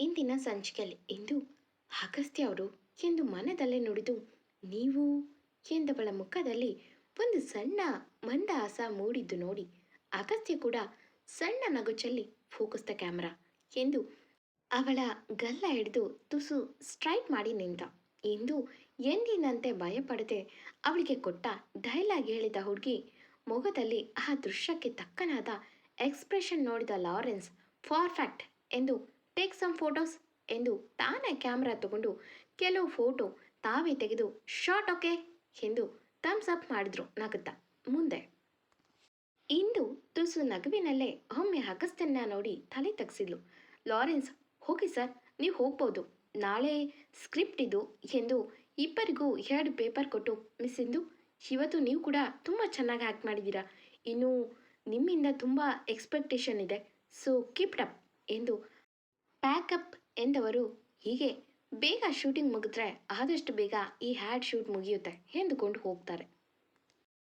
ಇಂದಿನ ಸಂಚಿಕೆಯಲ್ಲಿ ಇಂದು ಅಗಸ್ತ್ಯ ಅವರು ಎಂದು ಮನದಲ್ಲೇ ನುಡಿದು, ನೀವು ಎಂದವಳ ಮುಖದಲ್ಲಿ ಒಂದು ಸಣ್ಣ ಮಂದಹಾಸ ಮೂಡಿದ್ದು ನೋಡಿ, ಅಗಸ್ತ್ಯ ಕೂಡ ಸಣ್ಣ ನಗುಚಲ್ಲಿ ಫೋಕಸ್ ದ ಕ್ಯಾಮ್ರಾ ಎಂದು ಅವಳ ಗಲ್ಲ ಹಿಡಿದು ತುಸು ಸ್ಟ್ರೈಕ್ ಮಾಡಿ ನಿಂತ. ಎಂದು ಎಂದಿನಂತೆ ಭಯಪಡದೆ ಅವಳಿಗೆ ಕೊಟ್ಟ ಡೈಲಾಗ್ ಹೇಳಿದ ಹುಡುಗಿ ಮೊಗದಲ್ಲಿ ಆ ದೃಶ್ಯಕ್ಕೆ ತಕ್ಕನಾದ ಎಕ್ಸ್ಪ್ರೆಷನ್ ನೋಡಿದ ಲಾರೆನ್ಸ್ ಪರ್ಫೆಕ್ಟ್ ಎಂದು ಟೇಕ್ ಸಮ್ ಫೋಟೋಸ್ ಎಂದು ತಾನೇ ಕ್ಯಾಮ್ರಾ ತಗೊಂಡು ಕೆಲವು ಫೋಟೋ ತಾವೇ ತೆಗೆದು ಶಾರ್ಟ್ ಓಕೆ ಎಂದು ಥಮ್ಸ್ ಅಪ್ ಮಾಡಿದ್ರು ನಗುತ್ತಾ. ಮುಂದೆ. ಇಂದು ತುಸು ನಗುವಿನಲ್ಲೇ ಒಮ್ಮೆ ಹಗಸ್ತನ್ನ ನೋಡಿ ತಲೆ ತಗ್ಸಿದ್ಲು. ಲಾರೆನ್ಸ್, ಹೋಗಿ ಸರ್, ನೀವು ಹೋಗ್ಬೋದು. ನಾಳೆ ಸ್ಕ್ರಿಪ್ಟ್ ಇದು ಎಂದು ಇಬ್ಬರಿಗೂ ಎರಡು ಪೇಪರ್ ಕೊಟ್ಟು ಮಿಸ್ ಇಂದು, ಇವತ್ತು ನೀವು ಕೂಡ ತುಂಬ ಚೆನ್ನಾಗಿ ಆ್ಯಕ್ಟ್ ಮಾಡಿದ್ದೀರಾ. ಇನ್ನು ನಿಮ್ಮಿಂದ ತುಂಬ ಎಕ್ಸ್ಪೆಕ್ಟೇಷನ್ ಇದೆ. ಸೊ ಕೀಪ್ ಅಪ್ ಎಂದು ಪ್ಯಾಕಪ್ ಎಂದವರು ಹೀಗೆ ಬೇಗ ಶೂಟಿಂಗ್ ಮುಗಿದ್ರೆ ಆದಷ್ಟು ಬೇಗ ಈ ಹ್ಯಾಡ್ ಶೂಟ್ ಮುಗಿಯುತ್ತೆ ಎಂದುಕೊಂಡು ಹೋಗ್ತಾರೆ.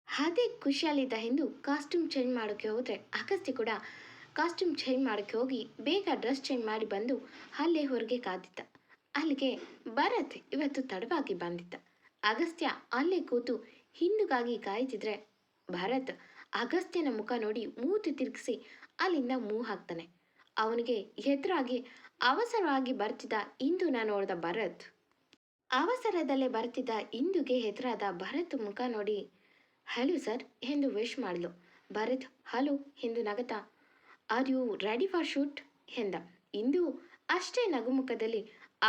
ಅದೇ ಖುಷಿಯಲ್ಲಿದ್ದ ಎಂದು ಕಾಸ್ಟ್ಯೂಮ್ ಚೇಂಜ್ ಮಾಡೋಕ್ಕೆ ಹೋದರೆ ಅಗಸ್ತಿ ಕೂಡ ಕಾಸ್ಟ್ಯೂಮ್ ಚೇಂಜ್ ಮಾಡೋಕ್ಕೆ ಹೋಗಿ ಬೇಗ ಡ್ರೆಸ್ ಚೇಂಜ್ ಮಾಡಿ ಬಂದು ಅಲ್ಲೇ ಹೊರಗೆ ಕಾದಿದ್ದ. ಅಲ್ಲಿಗೆ ಭರತ್ ಇವತ್ತು ತಡವಾಗಿ ಬಂದಿದ್ದ. ಅಗಸ್ತ್ಯ ಅಲ್ಲೇ ಕೂತು ಹಿಂದುಗಾಗಿ ಕಾಯ್ತಿದ್ರೆ ಭರತ್ ಅಗಸ್ತ್ಯನ ಮುಖ ನೋಡಿ ಮೂತಿ ತಿರುಗಿಸಿ ಅಲ್ಲಿಂದ ಮೂ ಹಾಕ್ತಾನೆ ಅವನಿಗೆ ಎದುರಾಗಿ ಅವಸರವಾಗಿ ಬರ್ತಿದ್ದ ನಾನು ನೋಡಿದ ಭರತ್. ಅವಸರದಲ್ಲೇ ಬರ್ತಿದ್ದ ಇಂದುಗೆ ಹೆದರಾದ ಭರತ್ ಮುಖ ನೋಡಿ, ಹಲೋ ಸರ್ ಎಂದು ವಿಶ್ ಮಾಡಲು. ಭರತ್, ಹಲೋ ಎಂದು ನಗತ are you ready for shoot ಎಂದ. ಇಂದು ಅಷ್ಟೇ ನಗುಮುಖದಲ್ಲಿ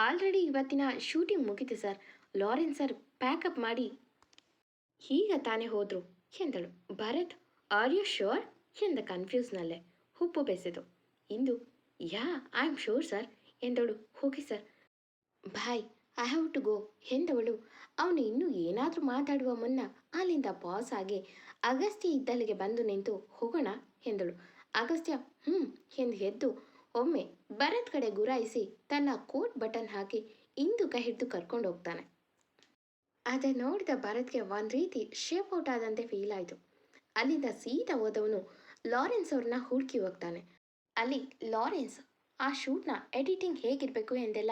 ಆಲ್ರೆಡಿ ಇವತ್ತಿನ ಶೂಟಿಂಗ್ ಮುಗಿತು sir. Lawrence sir pack up ಮಾಡಿ. ಈಗ ತಾನೇ ಹೋದ್ರು ಎಂದಳು. ಭರತ್ ಆರ್ ಯು ಶ್ಯೂರ್ ಎಂದ ಕನ್ಫ್ಯೂಸ್ನಲ್ಲೇ ಉಪ್ಪು ಬೆಸೆದು. ಇಂದು yeah I am sure sir ಎಂದಳು. ಹೋಗಿ sir bye I have to go ಎಂದವಳು. ಅವನು ಇನ್ನೂ ಏನಾದರೂ ಮಾತಾಡುವ ಮುನ್ನ ಅಲ್ಲಿಂದ ಪಾಸ್ ಆಗಿ ಅಗಸ್ತ್ಯ ಇದ್ದಲ್ಲಿಗೆ ಬಂದು ನಿಂತು, ಹೋಗೋಣ, ಎಂದಳು. ಅಗಸ್ತ್ಯ ಹ್ಞೂ ಎಂದು ಎದ್ದು ಒಮ್ಮೆ ಭರತ್ ಕಡೆ ಗುರಾಯಿಸಿ ತನ್ನ ಕೋಟ್ ಬಟನ್ ಹಾಕಿ ಇಂದು ಕೈ ಹಿಡಿದು ಕರ್ಕೊಂಡು ಹೋಗ್ತಾನೆ. ಅದೇ ನೋಡಿದ ಭರತ್ಗೆ ಒಂದು ರೀತಿ ಶೇಪ್ ಔಟ್ ಆದಂತೆ ಫೀಲ್ ಆಯಿತು. ಅಲ್ಲಿಂದ ಸೀದಾ ಹೋದವನು ಲಾರೆನ್ಸ್ ಅವ್ರನ್ನ ಹುಡುಕಿ ಹೋಗ್ತಾನೆ. ಅಲ್ಲಿ ಲಾರೆನ್ಸ್ ಆ ಶೂಟ್ನ ಎಡಿಟಿಂಗ್ ಹೇಗಿರಬೇಕು ಎಂದೆಲ್ಲ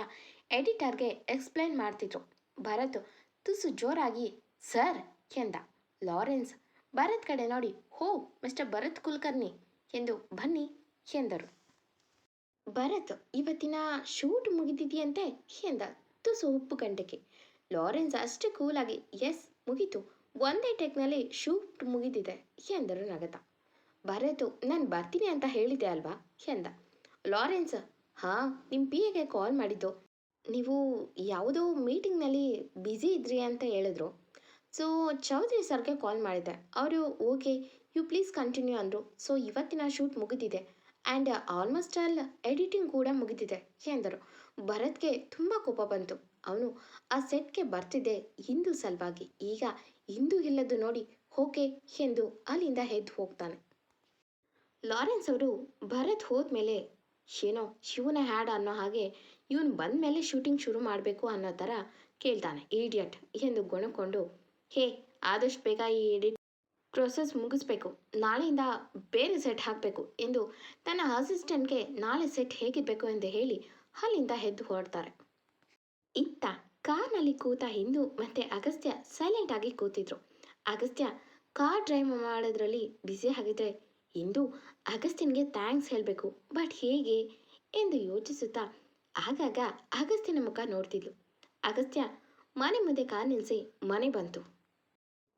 ಎಡಿಟರ್ಗೆ ಎಕ್ಸ್ಪ್ಲೈನ್ ಮಾಡ್ತಿದ್ರು. ಭರತ್ ತುಸು ಜೋರಾಗಿ, ಸರ್, ಎಂದ. ಲಾರೆನ್ಸ್, ಭರತ್ ಕಡೆ ನೋಡಿ, ಹೋ, ಮಿಸ್ಟರ್ ಭರತ್ ಕುಲಕರ್ಣಿ, ಎಂದು ಬನ್ನಿ ಎಂದರು. ಭರತ್, ಇವತ್ತಿನ ಶೂಟ್ ಮುಗಿದಿದೆಯಂತೆ? ಎಂದ ತುಸು ಉಪ್ಪು ಗಂಟೆಗೆ. ಲಾರೆನ್ಸ್ ಅಷ್ಟು ಕೂಲಾಗಿ, ಎಸ್, ಮುಗೀತು. ಒಂದೇ ಟೆಕ್ನಲ್ಲಿ ಶೂಟ್ ಮುಗಿದಿದೆ, ಎಂದರು ನಗತ. ಭರತು ನಾನು ಬರ್ತೀನಿ ಅಂತ ಹೇಳಿದೆ ಅಲ್ವಾ? ಎಂದ. ಲಾರೆನ್ಸ್, ಹಾಂ ನಿಮ್ಮ ಪಿ ಎಗೆ ಕಾಲ್ ಮಾಡಿದ್ದು. ನೀವು ಯಾವುದೋ ಮೀಟಿಂಗ್ನಲ್ಲಿ ಬ್ಯುಸಿ ಇದ್ರಿ ಅಂತ ಹೇಳಿದ್ರು. ಸೊ, ಚೌಧರಿ ಸರ್ಗೆ ಕಾಲ್ ಮಾಡಿದ್ದೆ ಅವರು, ಓಕೆ, ಯು ಪ್ಲೀಸ್ ಕಂಟಿನ್ಯೂ ಅಂದರು. ಸೊ, ಇವತ್ತಿನ ಶೂಟ್ ಮುಗಿದಿದೆ. ಆ್ಯಂಡ್ ಆಲ್ಮೋಸ್ಟ್ ಆಲ್ ಎಡಿಟಿಂಗ್ ಕೂಡ ಮುಗಿದಿದೆ, ಎಂದರು. ಭರತ್ಗೆ ತುಂಬ ಕೋಪ ಬಂತು. ಅವನು ಆ ಸೆಟ್ಗೆ ಬರ್ತಿದ್ದೆ ಹಿಂದೂ ಸಲುವಾಗಿ. ಈಗ ಹಿಂದೂ ಇಲ್ಲದ್ದು ನೋಡಿ, ಓಕೆ, ಎಂದು ಅಲ್ಲಿಂದ ಎದ್ದು ಹೋಗ್ತಾನೆ. ಲಾರೆನ್ಸ್ ಅವರು ಭರತ್ ಹೋದ್ಮೇಲೆ ಏನೋ ಶಿವನ ಹ್ಯಾಡ್ ಅನ್ನೋ ಹಾಗೆ ಇವನು ಬಂದ ಮೇಲೆ ಶೂಟಿಂಗ್ ಶುರು ಮಾಡಬೇಕು ಅನ್ನೋ ಥರ ಕೇಳ್ತಾನೆ ಈಡಿಯಟ್ ಎಂದು ಗೊಣಕೊಂಡು, ಹೇ, ಆದಷ್ಟು ಬೇಗ ಈ ಎಡಿಟ್ ಪ್ರೊಸೆಸ್ ಮುಗಿಸ್ಬೇಕು, ನಾಳೆಯಿಂದ ಬೇರೆ ಸೆಟ್ ಹಾಕಬೇಕು ಎಂದು ತನ್ನ ಅಸಿಸ್ಟೆಂಟ್ಗೆ ನಾಳೆ ಸೆಟ್ ಹೇಗಿರಬೇಕು ಎಂದು ಹೇಳಿ ಅಲ್ಲಿಂದ ಎದ್ದು ಹೊರಡ್ತಾರೆ. ಇತ್ತ ಕಾರ್ನಲ್ಲಿ ಕೂತ ಹಿಂದೂ ಮತ್ತು ಅಗಸ್ತ್ಯ ಸೈಲೆಂಟ್ ಆಗಿ ಕೂತಿದ್ರು. ಅಗಸ್ತ್ಯ ಕಾರ್ ಡ್ರೈವ್ ಮಾಡೋದ್ರಲ್ಲಿ ಬ್ಯುಸಿ ಆಗಿದ್ರೆ ಇಂದು ಅಗಸ್ತಿನ್ಗೆ ಥ್ಯಾಂಕ್ಸ್ ಹೇಳಬೇಕು. ಬಟ್ ಹೇಗೆ ಎಂದು ಯೋಚಿಸುತ್ತಾ ಆಗಾಗ ಅಗಸ್ತ್ಯನ ಮುಖ ನೋಡ್ತಿದ್ಲು. ಅಗಸ್ತ್ಯ ಮನೆ ಮುಂದೆ ಕಾರ್ ನಿಲ್ಲಿಸಿ ಮನೆ ಬಂತು.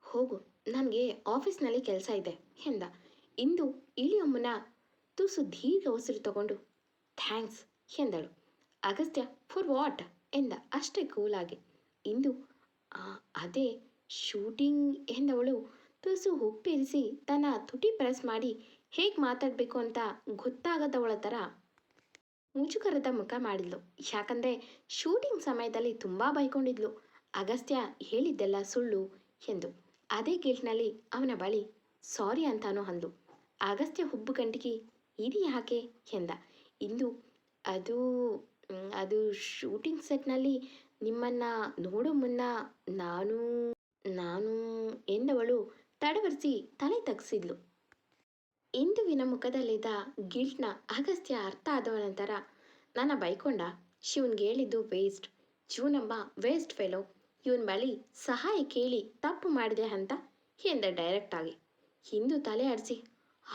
ಹೋಗು ನನಗೆ ಆಫೀಸ್ನಲ್ಲಿ ಕೆಲಸ ಇದೆ ಎಂದ. ಇಂದು ಇಳಿಯಮ್ಮನ ತುಸು ದೀರ್ಘ ಉಸಿರು ತಗೊಂಡು ಥ್ಯಾಂಕ್ಸ್ ಎಂದಳು. Agastya for what? ಎಂದ ಅಷ್ಟೇ ಕೂಲಾಗಿ. ಇಂದು "ಆ, ಅದೇ ಶೂಟಿಂಗ್ ಎಂದವಳು ತುಸು ಉಪ್ಪಿರಿಸಿ ತನ್ನ ತುಟಿ ಪ್ರೆಸ್ ಮಾಡಿ ಹೇಗೆ ಮಾತಾಡಬೇಕು ಅಂತ ಗೊತ್ತಾಗದವಳ ಥರ ಮುಜುಗರದ ಮುಖ ಮಾಡಿದ್ಲು. ಯಾಕಂದರೆ ಶೂಟಿಂಗ್ ಸಮಯದಲ್ಲಿ ತುಂಬ ಬೈಕೊಂಡಿದ್ಲು. ಅಗಸ್ತ್ಯ ಹೇಳಿದ್ದೆಲ್ಲ ಸುಳ್ಳು ಎಂದು. ಅದೇ ಗಿಲ್ಟ್ನಲ್ಲಿ ಅವನ ಬಳಿ ಸಾರಿ ಅಂತಾನೂ ಅಂದ್ಲು. ಅಗಸ್ತ್ಯ ಹುಬ್ಬು ಗಂಟಿಗೆ ಇದು ಯಾಕೆ ಎಂದ. ಇಂದು ಅದು ಅದು ಶೂಟಿಂಗ್ ಸೆಟ್ನಲ್ಲಿ ನಿಮ್ಮನ್ನು ನೋಡೋ ಮುನ್ನ ನಾನು ನಾನು ಎಂದವಳು ತಡವರಿಸಿ ತಲೆ ತಗ್ಸಿದ್ಲು. ಇಂದುವಿನ ಮುಖದಲ್ಲಿದ್ದ ಗಿಲ್ಟ್ನ ಅಗಸ್ತ್ಯ ಅರ್ಥ ಆದವ ನಂತರ, ನನ್ನ ಬೈಕೊಂಡ? ಶಿವನ್ಗೆ ಹೇಳಿದ್ದು ವೇಸ್ಟ್. ಶಿವನಮ್ಮ ವೇಸ್ಟ್ ಫೆಲೋ. ಇವನ್ ಬಳಿ ಸಹಾಯ ಕೇಳಿ ತಪ್ಪು ಮಾಡಿದೆ ಅಂತ ಎಂದ ಡೈರೆಕ್ಟ್ ಆಗಿ. ಹಿಂದೂ ತಲೆ ಆಡಿಸಿ,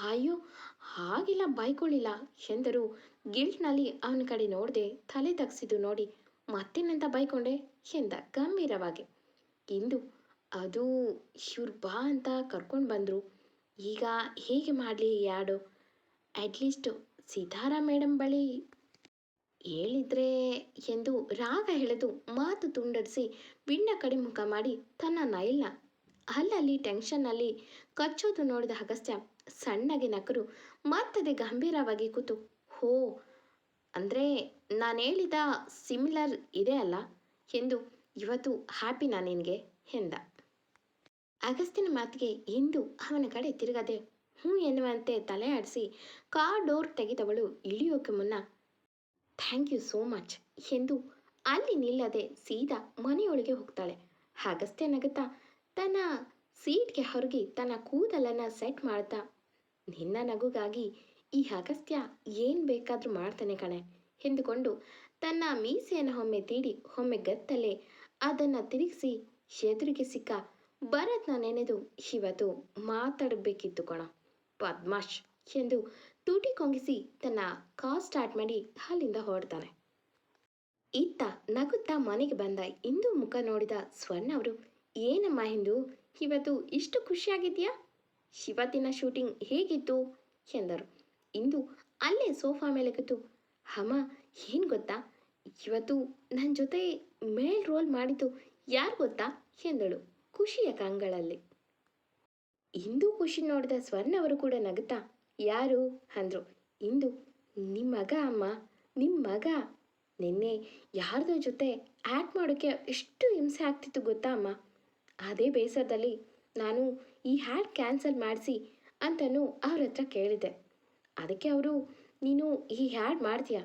ಅಯ್ಯೋ, ಹಾಗಿಲ್ಲ ಬೈಕೊಳ್ಳಿಲ್ಲ ಎಂದರು. ಗಿಲ್ಟ್ನಲ್ಲಿ ಅವನ ಕಡೆ ನೋಡದೆ ತಲೆ ತಗ್ಸಿದ್ದು ನೋಡಿ ಮತ್ತೇನಂತ ಬೈಕೊಂಡೆ? ಎಂದ ಗಂಭೀರವಾಗಿ. ಇಂದು ಅದು ಇವ್ರು ಬಾ ಅಂತ ಕರ್ಕೊಂಡು ಬಂದರು. ಈಗ ಹೇಗೆ ಮಾಡಲಿ ಯಾಡು? ಅಟ್ಲೀಸ್ಟ್ ಸಿತಾರಾ ಮೇಡಮ್ ಬಳಿ ಹೇಳಿದ್ರೆ ಎಂದು ರಾಗ ಎಳೆದು ಮಾತು ತುಂಡರಿಸಿ ಬಿಣ್ಣ ಕಡೆ ಮುಖ ಮಾಡಿ ತನ್ನ ನೈಲ್ನ ಅಲ್ಲಲ್ಲಿ ಟೆನ್ಷನ್ನಲ್ಲಿ ಕಚ್ಚೋದು ನೋಡಿದ ಅಗಸ್ತ್ಯ ಸಣ್ಣಗೆ ನಕರು ಮತ್ತದೆ ಗಂಭೀರವಾಗಿ ಕೂತು, ಹೋ, ಅಂದರೆ ನಾನು ಹೇಳಿದ ಸಿಮಿಲರ್ ಇದೆ ಅಲ್ಲ? ಎಂದು ಇವತ್ತು ಹ್ಯಾಪಿನಾ ನಿನಗೆ, ಎಂದ. ಅಗಸ್ತಿನ ಮಾತಿಗೆ ಎಂದು ಅವನ ಕಡೆ ತಿರುಗದೆ, ಹ್ಞೂ ಎನ್ನುವಂತೆ ತಲೆ ಆಡಿಸಿ ಕಾರ್ ಡೋರ್ ತೆಗೆದವಳು ಇಳಿಯೋಕೆ ಮುನ್ನ, ಥ್ಯಾಂಕ್ ಯು ಸೋ ಮಚ್ ಎಂದು ಅಲ್ಲಿ ನಿಲ್ಲದೆ ಸೀದಾ ಮನೆಯೊಳಗೆ ಹೋಗ್ತಾಳೆ. ಅಗಸ್ತ್ಯ ನಗುತ್ತಾ, ತನ್ನ ಸೀಟ್ಗೆ ಹೊರಗಿ ತನ್ನ ಕೂದಲನ್ನು ಸೆಟ್ ಮಾಡ್ತಾ, ನಿನ್ನ ನಗುಗಾಗಿ ಈ ಅಗಸ್ತ್ಯ ಏನು ಬೇಕಾದರೂ ಮಾಡ್ತಾನೆ ಕಣೆ ಎಂದುಕೊಂಡು ತನ್ನ ಮೀಸೆಯನ್ನು ಒಮ್ಮೆ ತೀಡಿ ಒಮ್ಮೆ ಗತ್ತಲೆ ಅದನ್ನು ತಿರುಗಿಸಿ ಎದುರಿಗೆ ಸಿಕ್ಕ ಭರತ್ನ ನೆನೆದು ಇವತ್ತು ಮಾತಾಡಬೇಕಿತ್ತು ಕಣ. ಪದ್ಮಾಶ್ ಎಂದು ತೂಟಿ ಕೊಂಗಿಸಿ ತನ್ನ ಕಾರ್ ಸ್ಟಾರ್ಟ್ ಮಾಡಿ ಅಲ್ಲಿಂದ ಹೊರಡ್ತಾನೆ. ಇತ್ತ ನಗುತ್ತಾ ಮನೆಗೆ ಬಂದ ಇಂದು ಮುಖ ನೋಡಿದ ಸ್ವರ್ಣ ಅವರು, ಏನಮ್ಮ ಹಿಂದು ಇವತ್ತು ಇಷ್ಟು ಖುಷಿಯಾಗಿದ್ಯಾ ಇವತ್ತಿನ ಶೂಟಿಂಗ್ ಹೇಗಿತ್ತು? ಎಂದರು. ಇಂದು ಅಲ್ಲೇ ಸೋಫಾ ಮೇಲೆ ಕೂತು, ಅಮ್ಮ, ಏನು ಗೊತ್ತಾ? ಇವತ್ತು ನನ್ನ ಜೊತೆ ಮೇಲ್ ರೋಲ್ ಮಾಡಿದ್ದು ಯಾರು ಗೊತ್ತಾ? ಎಂದಳು. ಖುಷಿಯ ಕಂಗಳಲ್ಲಿ. ಇಂದು ಖುಷಿ ನೋಡಿದ ಸ್ವರ್ಣ ಅವರು ಕೂಡ ನಗುತ್ತಾ, ಯಾರು? ಅಂದರು. ಇಂದು ನಿಮ್ಮ ಮಗ ಅಮ್ಮ ನಿಮ್ಮ ಮಗ. ನಿನ್ನೆ ಯಾರ್ದೋ ಜೊತೆ ಆ್ಯಕ್ಟ್ ಮಾಡೋಕ್ಕೆ ಎಷ್ಟು ಹಿಂಸೆ ಆಗ್ತಿತ್ತು ಗೊತ್ತಾ ಅಮ್ಮ? ಅದೇ ಬೇಸರದಲ್ಲಿ ನಾನು ಈ ಹ್ಯಾಡ್ ಕ್ಯಾನ್ಸಲ್ ಮಾಡಿಸಿ ಅಂತಲೂ ಅವ್ರ ಹತ್ರ ಕೇಳಿದೆ. ಅದಕ್ಕೆ ಅವರು, ನೀನು ಈ ಹ್ಯಾಡ್ ಮಾಡ್ತೀಯ?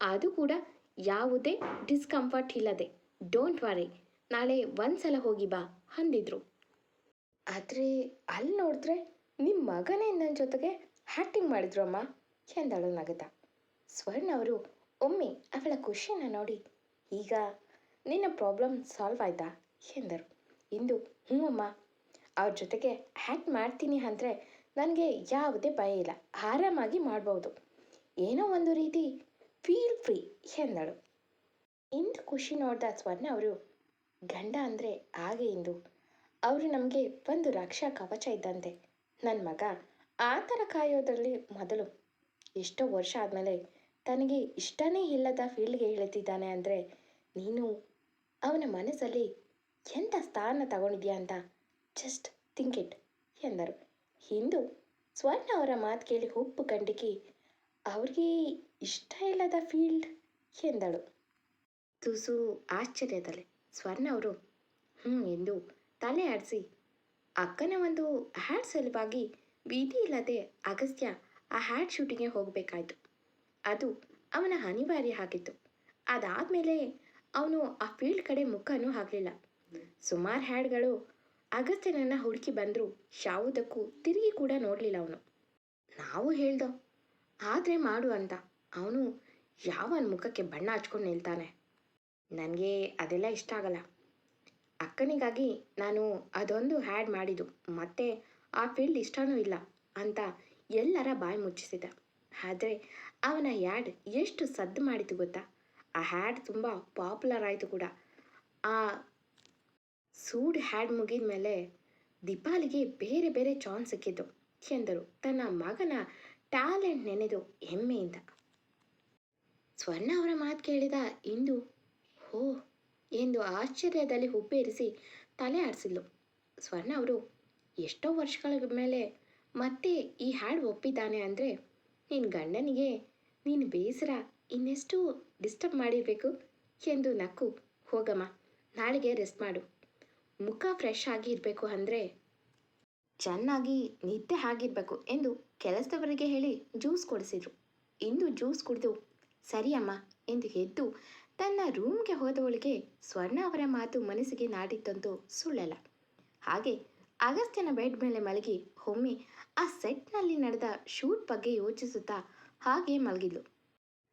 ಅದು ಕೂಡ ಯಾವುದೇ ಡಿಸ್ಕಂಫರ್ಟ್ ಇಲ್ಲದೆ. Don't worry. ನಾಳೆ ಒಂದ್ಸಲ ಹೋಗಿ ಬಾ, ಅಂದಿದ್ರು. ಆದರೆ ಅಲ್ಲಿ ನೋಡಿದ್ರೆ ನಿಮ್ಮ ಮಗನೇ ನನ್ನ ಜೊತೆಗೆ ಹ್ಯಾಕ್ಟಿಂಗ್ ಮಾಡಿದ್ರು ಅಮ್ಮ ಎಂದಳು ನಗತ ಸ್ವರ್ಣ ಅವರು, ಒಮ್ಮೆ ಅವಳ ಖುಷಿಯನ್ನು ನೋಡಿ, ಈಗ ನಿನ್ನ ಪ್ರಾಬ್ಲಮ್ ಸಾಲ್ವ್ ಆಯ್ತಾ? ಎಂದರು. ಇಂದು ಹ್ಞೂ ಅಮ್ಮ ಅವ್ರ ಜೊತೆಗೆ ಹ್ಯಾಕ್ ಮಾಡ್ತೀನಿ ಅಂದರೆ ನನಗೆ ಯಾವುದೇ ಭಯ ಇಲ್ಲ, ಆರಾಮಾಗಿ ಮಾಡ್ಬೋದು. ಏನೋ ಒಂದು ರೀತಿ ಫೀಲ್ ಫ್ರೀ ಎಂದಳು. ಇಂದು ಖುಷಿ ನೋಡಿದ ಸ್ವರ್ಣ ಅವರು ಗಂಡ ಅಂದರೆ ಹಾಗೆ ಇಂದು. ಅವರು ನಮಗೆ ಒಂದು ರಕ್ಷಾ ಕವಚ ಇದ್ದಂತೆ. ನನ್ನ ಮಗ ಆ ಥರ ಕಾಯೋದ್ರಲ್ಲಿ ಮೊದಲು ಎಷ್ಟೋ ವರ್ಷ ಆದಮೇಲೆ ತನಗೆ ಇಷ್ಟನೇ ಇಲ್ಲದ ಫೀಲ್ಡ್ಗೆ ಇಳಿತಿದ್ದಾನೆ ಅಂದರೆ ನೀನು ಅವನ ಮನಸ್ಸಲ್ಲಿ ಎಂಥ ಸ್ಥಾನ ತಗೊಂಡಿದ್ಯಾ ಅಂತ ಜಸ್ಟ್ ಥಿಂಕ್ ಇಟ್ ಎಂದರು. ಹಿಂದು ಸ್ವರ್ಣ ಅವರ ಮಾತು ಕೇಳಿ ಉಪ್ಪು ಕಂಡಿಕಿ ಅವ್ರಿಗೆ ಇಷ್ಟ ಇಲ್ಲದ ಫೀಲ್ಡ್ ಎಂದಳು. ತುಸು ಆಶ್ಚರ್ಯದಲ್ಲಿ. ಸ್ವರ್ಣ ಅವರು ಹ್ಞೂ ಎಂದು ತಲೆ ಆಡಿಸಿ. ಅಕ್ಕನ ಒಂದು ಹ್ಯಾಡ್ ಸಲುವಾಗಿ ಬೀದಿ ಇಲ್ಲದೆ ಅಗಸ್ತ್ಯ ಆ ಹ್ಯಾಡ್ ಶೂಟಿಂಗ್ಗೆ ಹೋಗಬೇಕಾಯ್ತು. ಅದು ಅವನ ಅನಿವಾರ್ಯ ಆಗಿತ್ತು. ಅದಾದಮೇಲೆ ಅವನು ಆ ಫೀಲ್ಡ್ ಕಡೆ ಮುಖನೂ ಹಾಕಲಿಲ್ಲ. ಸುಮಾರು ಹ್ಯಾಡ್ಗಳು ಅಗಸ್ತ್ಯನನ್ನು ಹುಡುಕಿ ಬಂದರೂ. ಯಾವುದಕ್ಕೂ ತಿರುಗಿ ಕೂಡ ನೋಡಲಿಲ್ಲ ಅವನು. ನಾವು ಹೇಳ್ದೋ, ಆದರೆ ಮಾಡು ಅಂತ. ಅವನು ಯಾವನ ಮುಖಕ್ಕೆ ಬಣ್ಣ ಹಚ್ಕೊಂಡು ನಿಲ್ತಾನೆ. ನನಗೆ ಅದೆಲ್ಲ ಇಷ್ಟ ಆಗಲ್ಲ. ಅಕ್ಕನಿಗಾಗಿ ನಾನು ಅದೊಂದು ಹ್ಯಾಡ್ ಮಾಡಿದ್ದು. ಮತ್ತೆ ಆ ಫೀಲ್ಡ್ ಇಷ್ಟನೂ ಇಲ್ಲ ಅಂತ ಎಲ್ಲರ ಬಾಯಿ ಮುಚ್ಚಿಸಿದ. ಆದರೆ ಅವನ ಹ್ಯಾಡ್ ಎಷ್ಟು ಸದ್ದು ಮಾಡಿತು ಗೊತ್ತಾ? ಆ ಹ್ಯಾಡ್ ತುಂಬ ಪಾಪ್ಯುಲರ್ ಆಯಿತು ಕೂಡ. ಆ ಸೂಡ್ ಹ್ಯಾಡ್ ಮುಗಿದ ಮೇಲೆ ದೀಪಾಲಿಗೆ ಬೇರೆ ಬೇರೆ ಚಾನ್ಸ್ ಸಿಕ್ಕಿದ್ದು ಎಂದರು. ತನ್ನ ಮಗನ ಟ್ಯಾಲೆಂಟ್ ನೆನೆದು ಹೆಮ್ಮೆಯಿಂದ. ಸ್ವರ್ಣ ಅವರ ಮಾತು ಕೇಳಿದ ಇಂದು ಹೋ ಎಂದು ಆಶ್ಚರ್ಯದಲ್ಲಿ ಹುಬ್ಬೇರಿಸಿ ತಲೆ ಆಡಿಸಿದ್ಲು. ಸ್ವರ್ಣ ಅವರು, ಎಷ್ಟೋ ವರ್ಷಗಳ ಮೇಲೆ ಮತ್ತೆ ಈ ಹಾಡು ಒಪ್ಪಿದ್ದಾನೆ ಅಂದರೆ ನಿನ್ನ ಗಂಡನಿಗೆ ನೀನು ಬೇಸರ ಇನ್ನೆಷ್ಟು ಡಿಸ್ಟರ್ಬ್ ಮಾಡಿರಬೇಕು ಎಂದು ನಕ್ಕು. ಹೋಗಮ್ಮ, ನಾಳೆಗೆ ರೆಸ್ಟ್ ಮಾಡು. ಮುಖ ಫ್ರೆಶ್ ಆಗಿ ಇರಬೇಕು ಅಂದರೆ ಚೆನ್ನಾಗಿ ನಿದ್ದೆ ಆಗಿರಬೇಕು ಎಂದು ಕೆಲಸದವರಿಗೆ ಹೇಳಿ ಜ್ಯೂಸ್ ಕೊಡಿಸಿದ್ರು. ಇಂದು ಜ್ಯೂಸ್ ಕುಡಿದು ಸರಿಯಮ್ಮ ಎಂದು ಎದ್ದು ತನ್ನ ರೂಮ್ಗೆ ಹೋದವಳಿಗೆ ಸ್ವರ್ಣ ಅವರ ಮಾತು ಮನಸ್ಸಿಗೆ ನಾಡಿತ್ತಂತೂ ಸುಳ್ಳಲ್ಲ. ಹಾಗೆ ಅಗಸ್ತ್ಯನ ಬೆಡ್ ಮೇಲೆ ಮಲಗಿ ಒಮ್ಮೆ ಆ ಸೆಟ್ನಲ್ಲಿ ನಡೆದ ಶೂಟ್ ಬಗ್ಗೆ ಯೋಚಿಸುತ್ತಾ ಹಾಗೆ ಮಲಗಿದ್ಲು.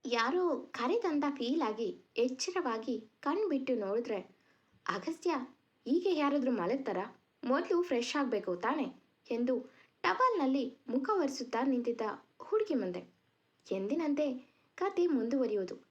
ಯಾರೋ ಕರೆದಂತ ಫೀಲ್ ಆಗಿ ಎಚ್ಚರವಾಗಿ ಕಣ್ಬಿಟ್ಟು ನೋಡಿದ್ರೆ, ಅಗಸ್ತ್ಯ ಈಗ ಯಾರಾದರೂ ಮಲಗ್ತಾರಾ? ಮೊದಲು ಫ್ರೆಶ್ ಆಗಬೇಕು ತಾನೆ? ಎಂದು ಟವಲ್ನಲ್ಲಿ ಮುಖ ಒರೆಸುತ್ತಾ ನಿಂತಿದ್ದ ಹುಡುಗಿ ಮುಂದೆ. ಎಂದಿನಂತೆ ಕತೆ ಮುಂದುವರಿಯೋದು